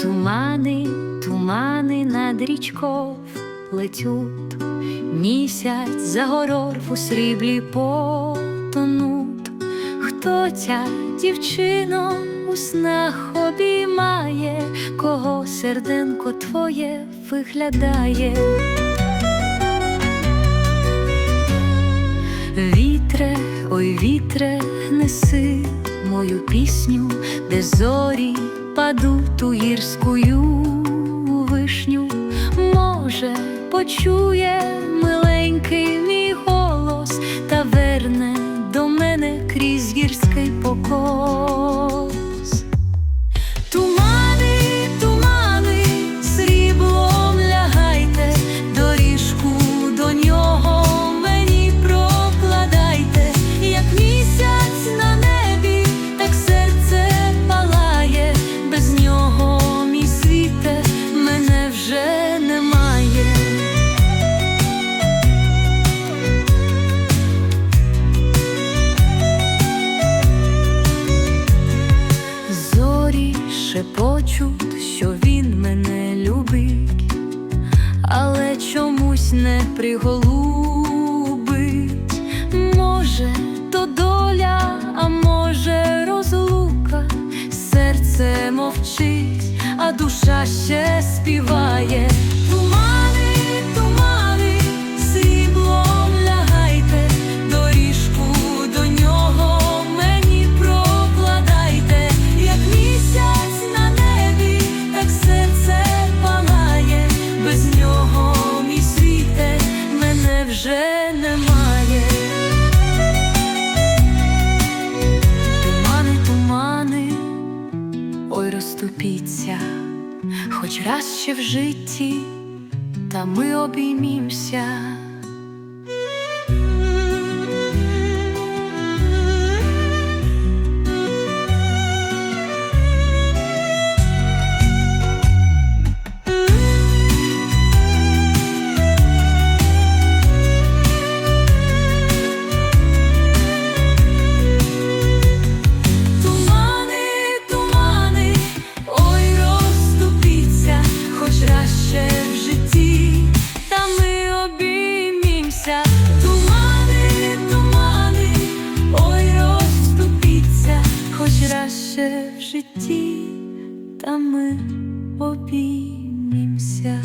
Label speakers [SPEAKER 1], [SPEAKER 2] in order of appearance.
[SPEAKER 1] Тумани, тумани над річков летють, місяць за горор у сріблі потонуть. Хто ця дівчино у снах обіймає, кого серденько твоє виглядає? Неси мою пісню, де зорі падуть у гірську вишню. Може, почує шепочуть, що він мене любить, але чомусь не приголубить. Може, то доля, а може, розлука, серце мовчить, а душа ще співає. Ой, хоч раз ще в житті, та ми обіймімся. та ми обіймімся.